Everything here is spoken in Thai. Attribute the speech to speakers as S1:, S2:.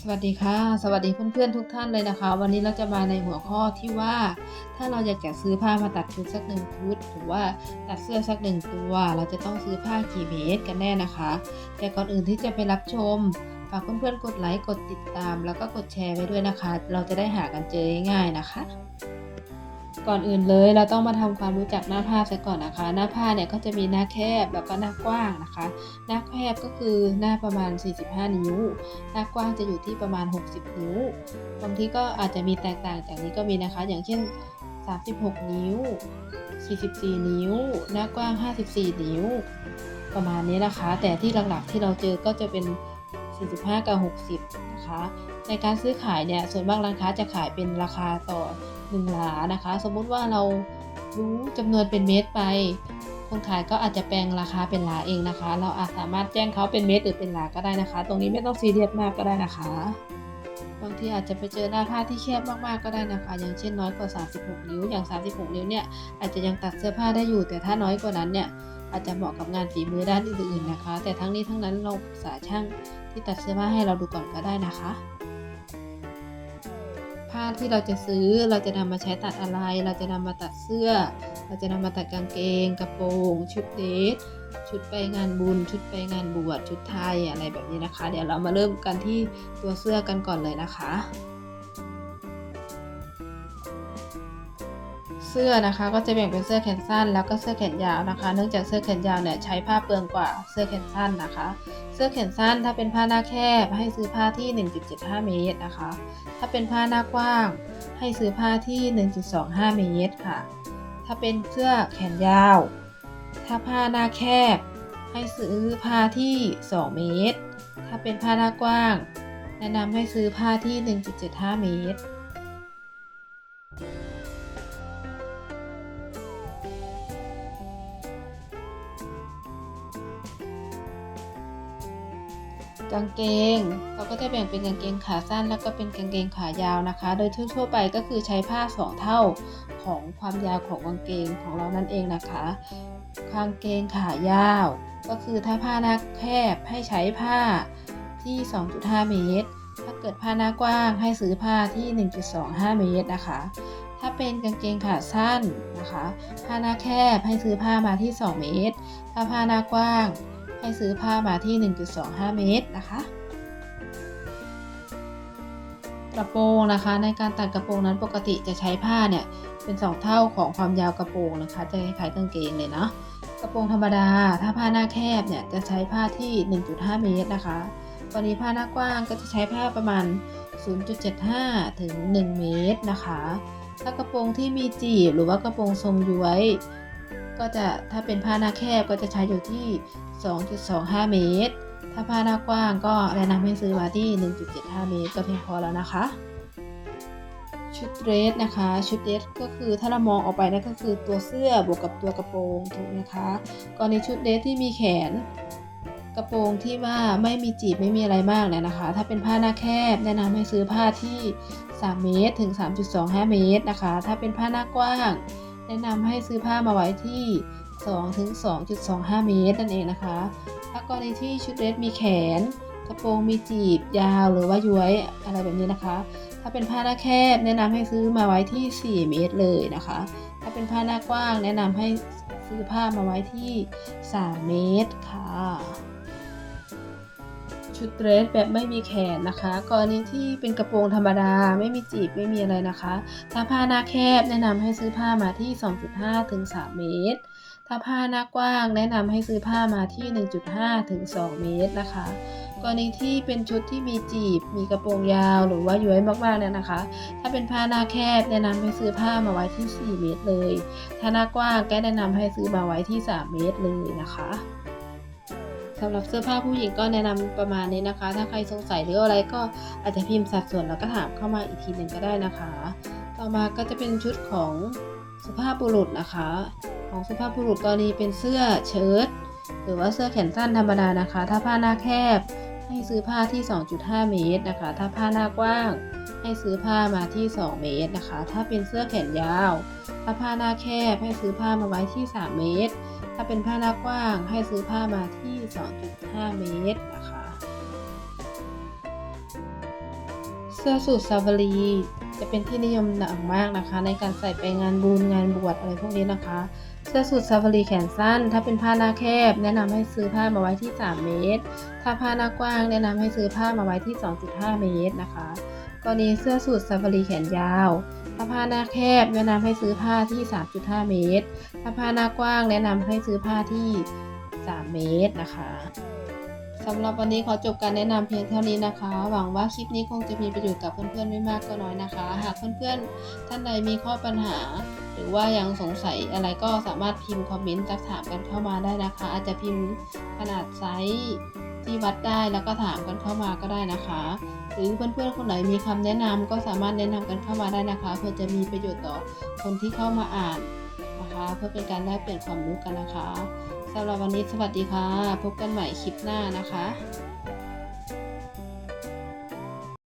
S1: สวัสดีค่ะ สวัสดีเพื่อนๆทุกท่านเลยนะคะ วันนี้เราจะมาในหัวข้อที่ว่า ถ้าเราอยากจะซื้อผ้ามาตัดชุดสักหนึ่งชุดหรือว่าตัดเสื้อสักหนึ่งตัว เราจะต้องซื้อผ้ากี่เมตรกันแน่นะคะ แต่ก่อนอื่นที่จะไปรับชมฝากเพื่อนๆกดไลค์กดติดตาม แล้วก็กดแชร์ไว้ด้วยนะคะ เราจะได้หากันเจอง่ายๆนะคะ ก่อนอื่นเลยเราต้องมาทำความรู้จักหน้าผ้าซะก่อนนะคะ หน้าผ้าเนี่ยก็จะมีหน้าแคบแล้วก็หน้ากว้างนะคะ หน้าแคบก็คือหน้าประมาณ 45 นิ้ว หน้ากว้างจะอยู่ที่ประมาณ 60 นิ้ว บางทีก็อาจจะมีแตกต่างจากนี้ก็มีนะคะ อย่างเช่น 36 นิ้ว 44 นิ้ว หน้ากว้าง 54 นิ้ว ประมาณนี้นะคะ แต่ที่หลักๆที่เราเจอก็จะเป็น 45 กับ 60 นะคะ ในการซื้อขายเนี่ยส่วนมากร้านค้าจะขายเป็นราคาต่อ 1 หลานะคะ สมมุติว่าเรารู้จำนวนเป็นเมตรไป คนขายก็อาจจะแปลงราคาเป็นหลาเองนะคะ เราอาจสามารถแจ้งเขาเป็นเมตรหรือเป็นหลาก็ได้นะคะ ตรงนี้ไม่ต้องซีเรียสมากก็ได้นะคะ บางทีอาจจะไปเจอหน้าผ้าที่แคบมากๆก็ได้นะคะ อย่างเช่นน้อยกว่า 36 นิ้ว อย่าง 36 นิ้วเนี่ยอาจจะยังตัดเสื้อผ้าได้อยู่ แต่ถ้าน้อยกว่านั้นเนี่ย อาจจะเหมาะกับงานฝีมือด้านอื่นๆนะคะ แต่ทั้งนี้ทั้งนั้นเราปรึกษาช่างที่ตัดเสื้อผ้าให้เราดูก่อนก็ได้นะคะ ผ้าที่เราจะซื้อเราจะนำมาใช้ตัดอะไร เราจะนำมาตัดเสื้อ เราจะนำมาตัดกางเกง กระโปรง ชุดเดทชุดไปงานบุญ ชุดไปงานบวชชุดไทยอะไรแบบนี้นะคะ เดี๋ยวเรามาเริ่มกันที่ตัวเสื้อกันก่อนเลยนะคะ เสื้อนะคะก็จะแบ่งเป็นเสื้อแขนสั้น แล้วก็เสื้อแขนยาวนะคะ เนื่องจากเสื้อแขนยาวเนี่ยใช้ผ้าเปลืองกว่าเสื้อแขนสั้นนะคะ เสื้อแขนสั้นถ้าเป็นผ้าหน้าแคบให้ซื้อผ้าที่ 1.75 เมตรนะคะ ถ้าเป็นผ้าหน้ากว้าง ให้ซื้อผ้าที่ 1.25 เมตรค่ะ ถ้าเป็นเสื้อแขนยาว ถ้าผ้าหน้าแคบ ให้ซื้อผ้าที่ 2 เมตร ถ้าเป็นผ้าหน้ากว้าง แนะนำให้ซื้อผ้าที่ 1.75 เมตร กางเกง เราก็จะแบ่งเป็นกางเกงขาสั้น แล้วก็เป็นกางเกงขายาวนะคะ โดยทั่วๆไปก็คือใช้ผ้า 2 เท่าของความยาวของกางเกงของเรานั่นเองนะคะกางเกงขายาว ก็คือถ้าผ้าหน้าแคบให้ใช้ผ้าที่ 2.5 เมตร ถ้าเกิดผ้าหน้ากว้างให้ซื้อผ้าที่ 1.25 เมตรนะคะ ถ้าเป็นกางเกงขาสั้นนะคะ ผ้าหน้าแคบให้ซื้อผ้ามาที่ 2 เมตร ถ้าผ้าหน้ากว้าง ให้ซื้อผ้ามาที่ 1.25 เมตรนะคะ กระโปรงนะคะในการตัดกระโปรงนั้นปกติจะใช้ผ้าเนี่ยเป็น 2 เท่าของความยาวกระโปรงนะคะ จะคล้ายๆกางเกงเลยเนาะกระโปรงธรรมดา ถ้าผ้าหน้าแคบเนี่ยจะใช้ผ้าที่ 1.5 เมตรนะคะตอนนี้ผ้าหน้ากว้างก็จะใช้ผ้าประมาณ 0.75 ถึง 1 เมตรนะคะ ถ้ากระโปรงที่มีจีบหรือว่ากระโปรงทรงย้วย ก็จะถ้าเป็นผ้าหน้าแคบก็จะใช้อยู่ที่ 2.25 เมตร ถ้าผ้าหน้ากว้างก็แนะนำให้ซื้อมาที่ 1.75 เมตร ก็เพียงพอแล้วนะคะ ชุดเดรสนะคะ ชุดเดรสก็คือถ้าเรามองออกไปนั่นก็คือตัวเสื้อบวกกับตัวกระโปรงถูกไหมคะกรณีชุดเดรสที่มีแขนกระโปรงที่ว่าไม่มีจีบไม่มีอะไรมากเนี่ยนะคะ ถ้าเป็นผ้าหน้าแคบแนะนำให้ซื้อผ้าที่ 3 เมตรถึง 3.25 เมตรนะคะ ถ้าเป็นผ้าหน้ากว้าง แนะนำให้ซื้อผ้ามาไว้ที่2ถึง2.25 เมตรนั่นเองนะคะถ้ากรณีที่ชุดเดรสมีแขน กระโปรงมีจีบยาวหรือว่าย้วยอะไรแบบนี้นะคะ ถ้าเป็นผ้าหน้าแคบแนะนำให้ซื้อมาไว้ที่ 4 เมตรเลยนะคะ ถ้าเป็นผ้าหน้ากว้างแนะนำให้ซื้อผ้ามาไว้ที่ 3 เมตรค่ะ ชุดเดรสแบบไม่มีแขนนะคะ กรณีที่เป็นกระโปรงธรรมดาไม่มีจีบไม่มีอะไรนะคะ ถ้าผ้าหน้าแคบแนะนำให้ซื้อผ้ามาที่ 2.5ถึง3เมตร ถ้าผ้าหน้ากว้างแนะนำให้ซื้อผ้ามาที่ 1.5ถึง2เมตรนะคะกรณีที่เป็นชุดที่มีจีบ มีกระโปรงยาวหรือว่าย้วยมากๆเนี่ยนะคะ ถ้าเป็นผ้าหน้าแคบแนะนำให้ซื้อผ้ามาไว้ที่ 4 เมตรเลย ถ้าหน้ากว้างก็แนะนำให้ซื้อมาไว้ที่ 3 เมตรเลยนะคะ สำหรับเสื้อผ้าผู้หญิงก็แนะนำประมาณนี้นะคะ ถ้าใครสงสัยหรืออะไรก็อาจจะพิมพ์สัดส่วนแล้วก็ถามเข้ามาอีกทีหนึ่งก็ได้นะคะ ต่อมาก็จะเป็นชุดของสุภาพบุรุษนะคะ ของสุภาพบุรุษกรณีเป็นเสื้อเชิ้ตหรือว่าเสื้อแขนสั้นธรรมดานะคะ ถ้าผ้าหน้าแคบ ให้ซื้อผ้าที่ 2.5 เมตรนะคะ ถ้าผ้าหน้ากว้าง ให้ซื้อผ้ามาที่ 2 เมตรนะคะ ถ้าเป็นเสื้อแขนยาว ถ้าผ้าหน้าแคบให้ซื้อผ้ามาไว้ที่ 3 เมตร ถ้าเป็นผ้าหน้ากว้าง ให้ซื้อผ้ามาที่ 2.5 เมตรนะคะ เสื้อสูทซาบารีจะเป็นที่นิยมอย่างมากนะคะ ในการใส่ไปงานบุญงานบวชอะไรพวกนี้นะคะ เสื้อสูทซาบารีแขนสั้น ถ้าเป็นผ้าหน้าแคบ แนะนำให้ซื้อผ้ามาไว้ที่ 3 เมตร ถ้าผ้าหน้ากว้าง แนะนำให้ซื้อผ้ามาไว้ที่ 2.5 เมตรนะคะ กรณีเสื้อสูทซาบารีแขนยาว ถ้าผ้าหน้าแคบแนะนำให้ซื้อผ้าที่ 3.5 เมตร ถ้าผ้าหน้ากว้างแนะนำให้ซื้อผ้าที่ 3 เมตรนะคะสำหรับวันนี้ขอจบการแนะนำเพียงเท่านี้นะคะ หวังว่าคลิปนี้คงจะมีประโยชน์กับเพื่อนๆไม่มากก็น้อยนะคะ หากเพื่อนๆ ท่านใดมีข้อปัญหา หรือว่ายังสงสัยอะไรก็สามารถพิมพ์คอมเมนต์ซักถามกันเข้ามาได้นะคะ อาจจะพิมพ์ขนาดไซส์ ที่วัดได้แล้วก็ถามกันเข้ามาก็ได้นะคะ หรือเพื่อนๆคนไหนมีคำแนะนำก็สามารถแนะนำกันเข้ามาได้นะคะ เพื่อจะมีประโยชน์ต่อคนที่เข้ามาอ่านนะคะ เพื่อเป็นการแลกเปลี่ยนความรู้กันนะคะสำหรับวันนี้สวัสดีค่ะ พบกันใหม่คลิปหน้านะคะ